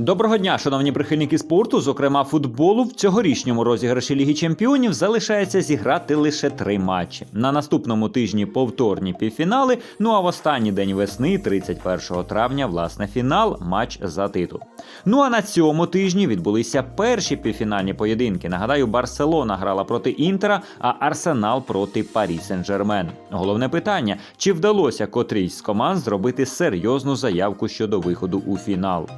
Доброго дня, шановні прихильники спорту, зокрема футболу. В цьогорічному розіграші Ліги Чемпіонів залишається зіграти лише три матчі. На наступному тижні повторні півфінали. Ну а в останній день весни, 31 травня, власне, фінал, матч за титул. Ну а на цьому тижні відбулися перші півфінальні поєдинки. Нагадаю, Барселона грала проти Інтера, а Арсенал проти Парі Сен-Жермен. Головне питання: чи вдалося котрійсь з команд зробити серйозну заявку щодо виходу у фінал?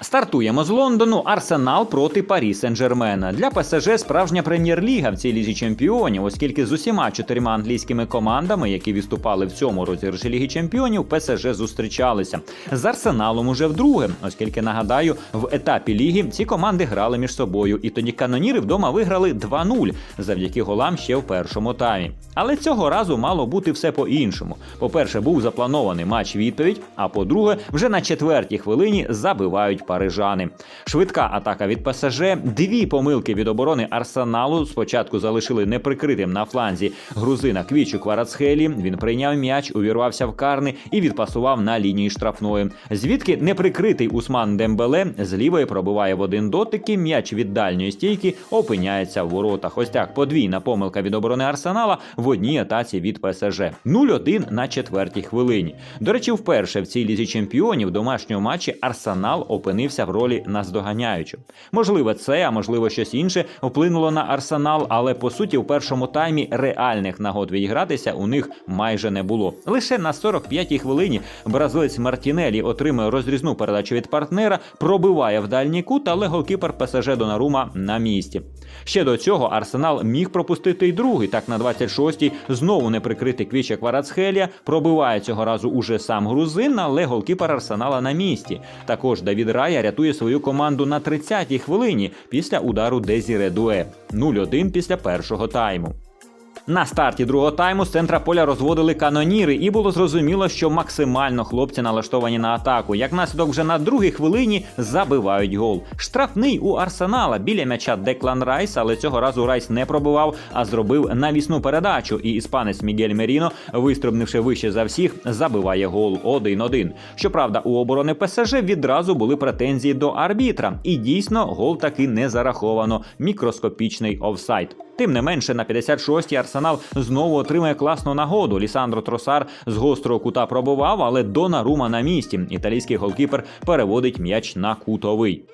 Стартуємо з Лондону. Арсенал проти Парі Сен-Жермена. Для ПСЖ справжня прем'єр-ліга в цій лізі чемпіонів, оскільки з усіма чотирма англійськими командами, які виступали в цьому розіграші Ліги Чемпіонів, ПСЖ зустрічалися з Арсеналом уже вдруге, оскільки нагадаю, в етапі ліги ці команди грали між собою, і тоді каноніри вдома виграли 2-0 завдяки голам ще в першому таймі. Але цього разу мало бути все по-іншому. По-перше, був запланований матч відповідь. А по-друге, вже на четвертій хвилині забивають парижани. Швидка атака від ПСЖ, дві помилки від оборони Арсеналу. Спочатку залишили неприкритим на фланзі грузина Квічу Кварацхелі. Він прийняв м'яч, увірвався в карни і відпасував на лінії штрафної. Звідки неприкритий Усман Дембеле з лівої пробиває в один дотик, і м'яч від дальньої стійки опиняється в воротах. Ось так подвійна помилка від оборони Арсенала в одній атаці від ПСЖ. 0-1 на четвертій хвилині. До речі, вперше в цій лізі чемпіонів в домашньому матчі Арсенал опинився в ролі наздоганяючого. Можливо, це, а можливо, щось інше вплинуло на Арсенал, але по суті в першому таймі реальних нагод відігратися у них майже не було. Лише на 45-й хвилині бразилець Мартінелі отримує розрізну передачу від партнера, пробиває в дальній кут, але голкіпер ПСЖ Донарума на місці. Ще до цього Арсенал міг пропустити й другий. Так на 26-й знову неприкритий Квіча Кварацхелія пробиває цього разу уже сам грузин, але голкіпер Арсенала на місці. Також Давід Рая рятує свою команду на 30-й хвилині після удару Дезіре Дуе 0-1 після першого тайму. На старті другого тайму з центра поля розводили каноніри, і було зрозуміло, що максимально хлопці налаштовані на атаку. Як наслідок вже на другій хвилині забивають гол. Штрафний у Арсенала біля м'яча Деклан Райс, але цього разу Райс не пробивав, а зробив навісну передачу. І іспанець Мігель Меріно, вистрибнувши вище за всіх, забиває гол 1-1. Щоправда, у оборони ПСЖ відразу були претензії до арбітра, і дійсно гол таки не зараховано. Мікроскопічний офсайд. Тим не менше, на 56-й Арсенал знову отримає класну нагоду. Лісандро Тросар з гострого кута пробував, але Донарума на місці. Італійський голкіпер переводить м'яч на кутовий.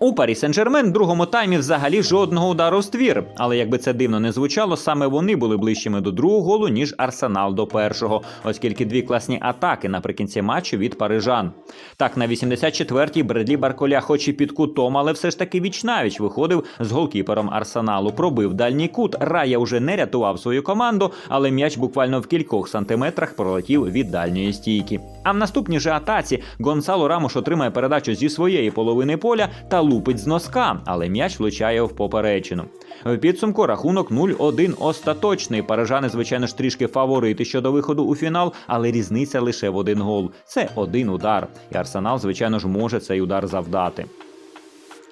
У Парі Сен-Жермен в другому таймі взагалі жодного удару в ствір. Але якби це дивно не звучало, саме вони були ближчими до другого голу, ніж Арсенал до першого, оскільки дві класні атаки наприкінці матчу від парижан. Так, на 84-й Бредлі Барколя, хоч і під кутом, але все ж таки вічнавіч виходив з голкіпером Арсеналу. Пробив дальній кут. Рая вже не рятував свою команду, але м'яч буквально в кількох сантиметрах пролетів від дальньої стійки. А в наступній же атаці Гонсало Рамош отримає передачу зі своєї половини поля та лупить з носка, але м'яч влучає в поперечину. В підсумку рахунок 0-1 остаточний. Парижани, звичайно ж, трішки фаворити щодо виходу у фінал, але різниця лише в один гол. Це один удар. І Арсенал, звичайно ж, може цей удар завдати.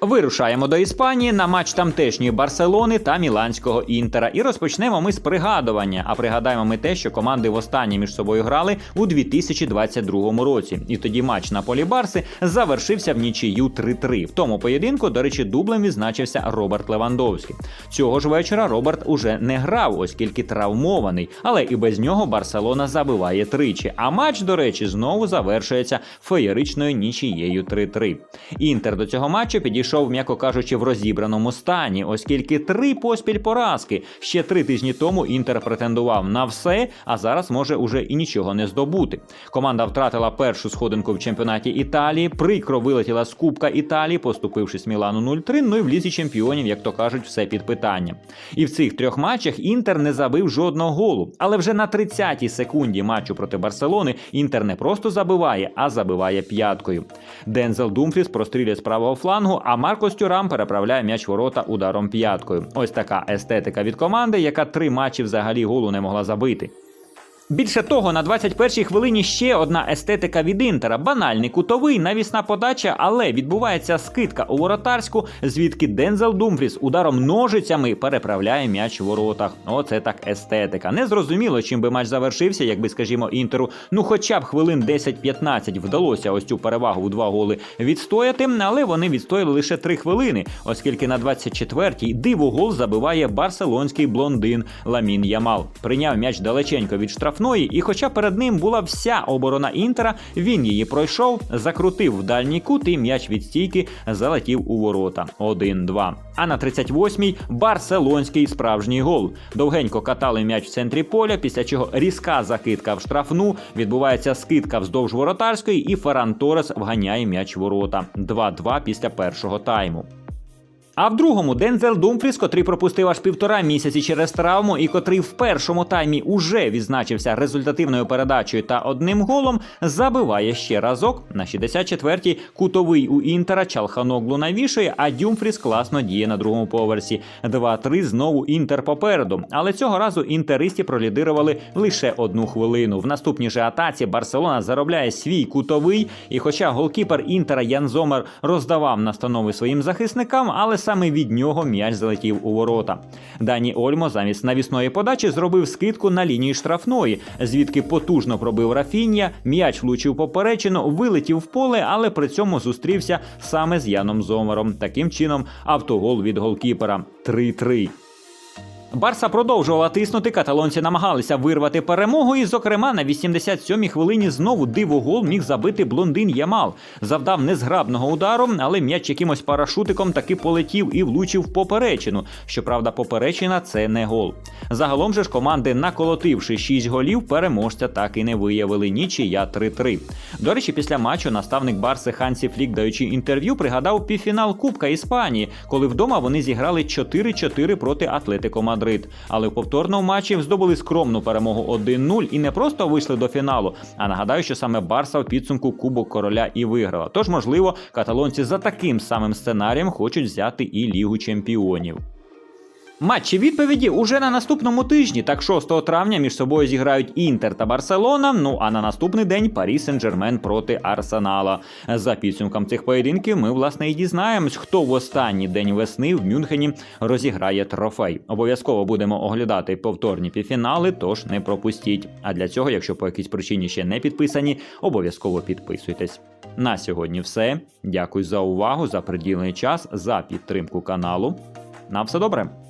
Вирушаємо до Іспанії на матч тамтешньої Барселони та Міланського Інтера. І розпочнемо ми з пригадування. А пригадаємо ми те, що команди востаннє між собою грали у 2022 році. І тоді матч на полі Барси завершився в нічию 3-3. В тому поєдинку, до речі, дублем відзначився Роберт Левандовський. Цього ж вечора Роберт уже не грав, оскільки травмований. Але і без нього Барселона забиває тричі. А матч, до речі, знову завершується феєричною нічією 3-3. Інтер до цього матчу підійшов йшов, м'яко кажучи, в розібраному стані, оскільки три поспіль поразки. Ще три тижні тому Інтер претендував на все, а зараз може уже і нічого не здобути. Команда втратила першу сходинку в чемпіонаті Італії, прикро вилетіла з Кубка Італії, поступившись Мілану 0-3, ну і в лізі чемпіонів, як то кажуть, все під питання. І в цих трьох матчах Інтер не забив жодного голу. Але вже на 30-й секунді матчу проти Барселони Інтер не просто забиває, а забиває п'яткою. Дензел Думфріс прострілює з правого флангу, а Маркос Тюрам переправляє м'яч ворота ударом п'яткою. Ось така естетика від команди, яка три матчі взагалі голу не могла забити. Більше того, на 21-й хвилині ще одна естетика від інтера. Банальний кутовий, навісна подача, але відбувається скидка у воротарську, звідки Дензел Думфріс ударом ножицями переправляє м'яч у воротах. Оце так естетика. Незрозуміло, чим би матч завершився, якби, скажімо, інтеру, ну хоча б хвилин 10-15 вдалося ось цю перевагу у два голи відстояти, але вони відстояли лише 3 хвилини, оскільки на 24-й дивогол забиває барселонський блондин Ламін Ямал. Прийняв м'яч далеченько від штрафної, і хоча перед ним була вся оборона інтера, він її пройшов, закрутив в дальній кут і м'яч від стійки залетів у ворота. 1-2. А на 38-й барселонський справжній гол. Довгенько катали м'яч в центрі поля, після чого різка закидка в штрафну, відбувається скидка вздовж воротарської, і Ферран Торес вганяє м'яч ворота. 2-2 після першого тайму. А в другому Дензел Думфріс, котрий пропустив аж півтора місяці через травму, і котрий в першому таймі уже відзначився результативною передачею та одним голом, забиває ще разок. На 64-й кутовий у інтера Чалханоглу навішує, а Дюмфріс класно діє на другому поверсі. 2-3 знову інтер попереду. Але цього разу інтеристі пролідирували лише одну хвилину. В наступній же атаці Барселона заробляє свій кутовий, і хоча голкіпер інтера Ян Зомер роздавав настанови своїм захисникам, але саме від нього м'яч залетів у ворота. Дані Ольмо замість навісної подачі зробив скидку на лінії штрафної, звідки потужно пробив Рафіння, м'яч влучив поперечину, вилетів в поле, але при цьому зустрівся саме з Яном Зомером. Таким чином, автогол від голкіпера 3-3. Барса продовжувала тиснути. Каталонці намагалися вирвати перемогу, і, зокрема, на 87-й хвилині знову дивогол міг забити блондин Ямал. Завдав незграбного удару, але м'яч якимось парашутиком таки полетів і влучив в поперечину. Щоправда, поперечина це не гол. Загалом же ж команди, наколотивши 6 голів, переможця так і не виявили. Нічия 3-3. До речі, після матчу наставник Барси Хансі Флік, даючи інтерв'ю, пригадав півфінал Кубка Іспанії, коли вдома вони зіграли 4-4 проти Атлетико Мадрид. Але в повторному матчі здобули скромну перемогу 1-0 і не просто вийшли до фіналу. А нагадаю, що саме Барса в підсумку Кубок Короля і виграла. Тож, можливо, каталонці за таким самим сценарієм хочуть взяти і Лігу Чемпіонів. Матчі відповіді уже на наступному тижні. Так 6 травня між собою зіграють Інтер та Барселона. Ну а на наступний день Парі Сен-Жермен проти Арсенала. За підсумком цих поєдинків ми власне і дізнаємось, хто в останній день весни в Мюнхені розіграє трофей. Обов'язково будемо оглядати повторні півфінали, тож не пропустіть. А для цього, якщо по якійсь причині ще не підписані, обов'язково підписуйтесь. На сьогодні все. Дякую за увагу, за приділений час, за підтримку каналу. На все добре.